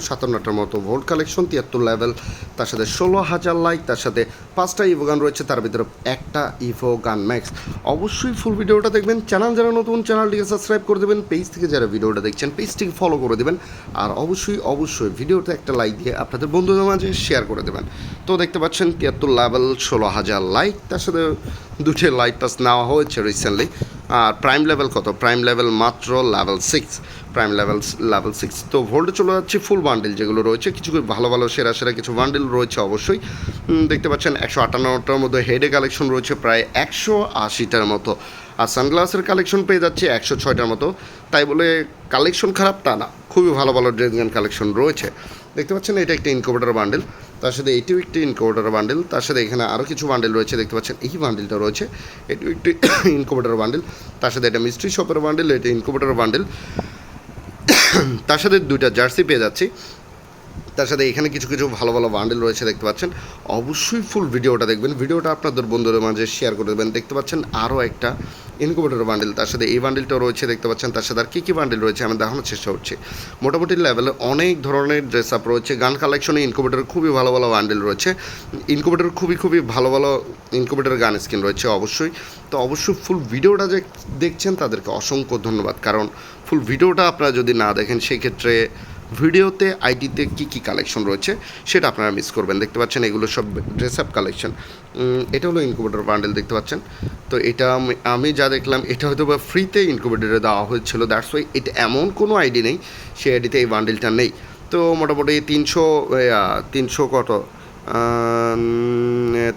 সাতান্নটার মতো volt collection তিয়াত্তর level তার সাথে ষোলো হাজার লাইক তার সাথে পাঁচটা ইভো গান রয়েছে, তার ভিতরে একটা ইভো গান ম্যাক্স অবশ্যই ফুল ভিডিওটা দেখবেন। চ্যানেল যারা নতুন চ্যানেলটিকে সাবস্ক্রাইব করে দেবেন। পেজ থেকে যারা ভিডিওটা দেখছেন পেজটিকে ফলো করে দেবেন। আর অবশ্যই অবশ্যই ভিডিওতে একটা লাইক দিয়ে আপনাদের বন্ধুদের মাঝে শেয়ার করে দেবেন। তো দেখতে পাচ্ছেন, তিয়াত্তর লেভেল ষোলো হাজার লাইক তার সাথে দুটো লাইট পাস নেওয়া হয়েছে রিসেন্টলি আর প্রাইম লেভেল কত? প্রাইম লেভেল মাত্র level six prime level level six তো ভোল্টে চলে যাচ্ছে ফুল বান্ডিল যেগুলো রয়েছে। কিছু ভালো ভালো, সেরা সেরা কিছু বান্ডিল রয়েছে অবশ্যই। দেখতে পাচ্ছেন একশো আটান্নটার মধ্যে হেডে কালেকশন রয়েছে প্রায় একশো আশিটার মতো। আর সানগ্লাসের কালেকশন পেয়ে যাচ্ছে একশো ছয়টার মতো। তাই বলে কালেকশন খারাপ তা না, খুবই ভালো ভালো ড্রেস গান কালেকশন রয়েছে। দেখতে পাচ্ছেন এটা একটা ইনকোভেটার বান্ডেল তার সাথে এটিও একটি ইনকোভেটার বান্ডেল তার সাথে এখানে আরও কিছু বান্ডেল রয়েছে, দেখতে পাচ্ছেন এই বান্ডেলটা রয়েছে। এটিও একটি ইনকোভেটার বান্ডেল তার সাথে এটা মিস্ট্রি শপের বান্ডেল এটা ইনকোভেটার বান্ডেল তার সাথে দুইটা জার্সি পেয়ে যাচ্ছি। তার সাথে এখানে কিছু কিছু ভালো ভালো বান্ডেল রয়েছে, দেখতে পাচ্ছেন। অবশ্যই ফুল ভিডিওটা দেখবেন। ভিডিওটা আপনাদের বন্ধুদের মাঝে শেয়ার করে দেবেন। দেখতে পাচ্ছেন আরও একটা ইনকুবেটর বান্ডেল তার সাথে এই বান্ডেলটাও রয়েছে, দেখতে পাচ্ছেন। তার সাথে আর কী কী বান্ডেল রয়েছে আমি দেখানোর চেষ্টা করছি। মোটামুটি লেভেলে অনেক ধরনের ড্রেস আপ রয়েছে। গান কালেকশনে ইনকুবেটর খুবই ভালো ভালো বান্ডেল রয়েছে। ইনকুবেটর খুবই খুবই ভালো ভালো ইনকুবেটর গান স্কিন রয়েছে, অবশ্যই। তো অবশ্যই ফুল ভিডিওটা যে দেখছেন, তাদেরকে অসংখ্য ধন্যবাদ। কারণ ফুল ভিডিওটা আপনারা যদি না দেখেন, সেক্ষেত্রে ভিডিওতে আইডিতে কী কী কালেকশন রয়েছে, সেটা আপনারা মিস করবেন। দেখতে পাচ্ছেন এগুলো সব ড্রেস আপ কালেকশন এটা হলো ইনকুবেটর বান্ডেল দেখতে পাচ্ছেন? তো এটা আমি- যা দেখলাম, এটা হয়তো বা ফ্রিতে ইনকুবেটরে দেওয়া হয়েছিল। দ্যাটস ওয়াই এটা এমন কোনো আইডি নেই সেই আইডিতে এই বান্ডেলটা নেই। তো মোটামুটি তিনশো তিনশো কত?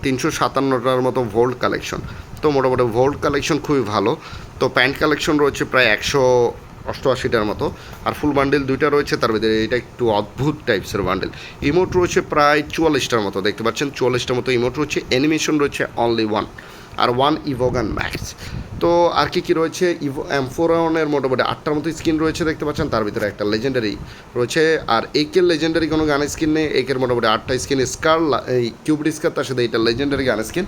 তিনশো সাতান্নটার মতো ভোল্ট কালেকশন তো মোটামুটি ভোল্ট কালেকশন খুবই ভালো। তো প্যান্ট কালেকশন রয়েছে প্রায় একশো অষ্টআশিটার মতো। আর ফুল বান্ডেল দুইটা রয়েছে, তার ভিতরে এটা একটু অদ্ভুত টাইপসের বান্ডেল ইমোট রয়েছে প্রায় চুয়াল্লিশটার মতো, দেখতে পাচ্ছেন চুয়াল্লিশটার মতো ইমোট রয়েছে। অ্যানিমেশন রয়েছে অনলি ওয়ান আর ওয়ান ইভোগান ম্যাক্স তো আর কি কী রয়েছে? ইভো এম ফোর ওয়ানের মোটামুটি আটটার মতো স্কিন রয়েছে, দেখতে পাচ্ছেন। তার ভিতরে একটা লেজেন্ডারি রয়েছে। আর একের লেজেন্ডারি কোনো গান স্কিন নেই। একের মোটামুটি আটটা স্কিন স্কার এই কিউবিড স্কার তার সাথে এটা লেজেন্ডারি গান স্কিন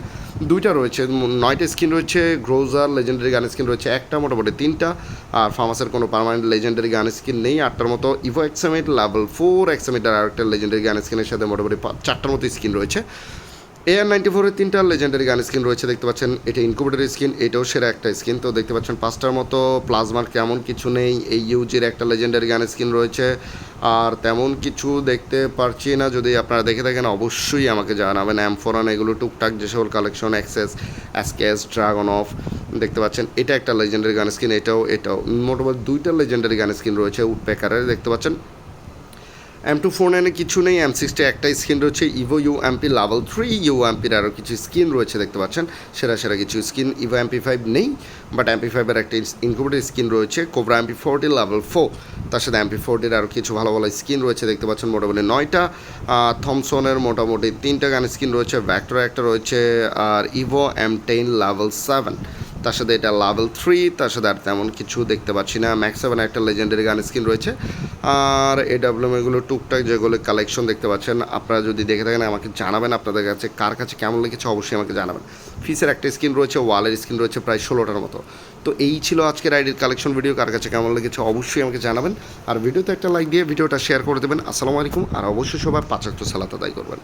দুইটা রয়েছে নয়টা স্কিন রয়েছে গ্রোজার লেজেন্ডারি গান স্কিন রয়েছে একটা, মোটামুটি তিনটা, আর ফার্মাসের কোনো পারমানেন্ট লেজেন্ডারি গান স্কিন নেই, আটটার মতো evo X M eight level four X M eight আর একটা লেজেন্ডারি গান স্কিনের সাথে মোটামুটি চারটার মতো স্কিন রয়েছে। এআর নাইনটি ফোরের তিনটা লেজেন্ডারি গান স্কিন রয়েছে, দেখতে পাচ্ছেন। এটা ইনকুবেটর স্কিন এটাও সেরা একটা স্কিন তো দেখতে পাচ্ছেন, পাঁচটার মতো প্লাজমার কেমন কিছু নেই। এই ইউজির একটা লেজেন্ডারি গান স্কিন রয়েছে। আর তেমন কিছু দেখতে পারছি না। যদি আপনারা দেখে থাকেন, অবশ্যই আমাকে জানাবেন। অ্যামফোরান এগুলো টুকটাক যে সকল collection access access dragon of দেখতে পাচ্ছেন। এটা একটা লেজেন্ডারি গান স্কিন এটাও এটাও। মোটামুটি দুইটা লেজেন্ডারি গান স্কিন রয়েছে উডপ্যাকারের দেখতে পাচ্ছেন। এম টু ফোর নাইনে কিছু নেই এম সিক্সটি একটা স্কিন রয়েছে evo you MP level three you এমপির আরও কিছু স্কিন রয়েছে দেখতে পাচ্ছেন, সেরা সেরা কিছু স্কিন ইভো এমপি ফাইভ নেই বাট এমপি ফাইভের একটা ইনকুবেটেড স্কিন রয়েছে cobra MP forty level four তার সাথে এমপি ফোরটির আরও কিছু ভালো ভালো স্কিন রয়েছে দেখতে পাচ্ছেন, মোটামুটি নয়টা থমসনের মোটামুটি তিনটা গান স্কিন রয়েছে ভ্যাক্টর একটা রয়েছে, আর evo M ten level seven তার সাথে এটা লেভেল থ্রি তার সাথে আর তেমন কিছু দেখতে পাচ্ছি না। ম্যাক্স সেভেন একটা লেজেন্ডারি গান স্কিন রয়েছে। আর এ ডাব্লিউএম এগুলো টুকটাক যেগুলো কালেকশন দেখতে পাচ্ছেন, আপনারা যদি দেখে থাকেন, আমাকে জানাবেন আপনাদের কাছে, কার কাছে কেমন লেগেছে অবশ্যই আমাকে জানাবেন। ফিসের একটা স্কিন রয়েছে ওয়ালের স্কিন রয়েছে প্রায় ষোলোটার মতো। তো এই ছিল আজকের আইডির কালেকশন ভিডিও কার কাছে কেমন লেগেছে অবশ্যই আমাকে জানাবেন। আর ভিডিওতে একটা লাইক দিয়ে ভিডিওটা শেয়ার করে দেবেন। আসসালামু আলাইকুম, আর অবশ্যই সবার পাঁচাত্তর সালাত আদায় করবেন।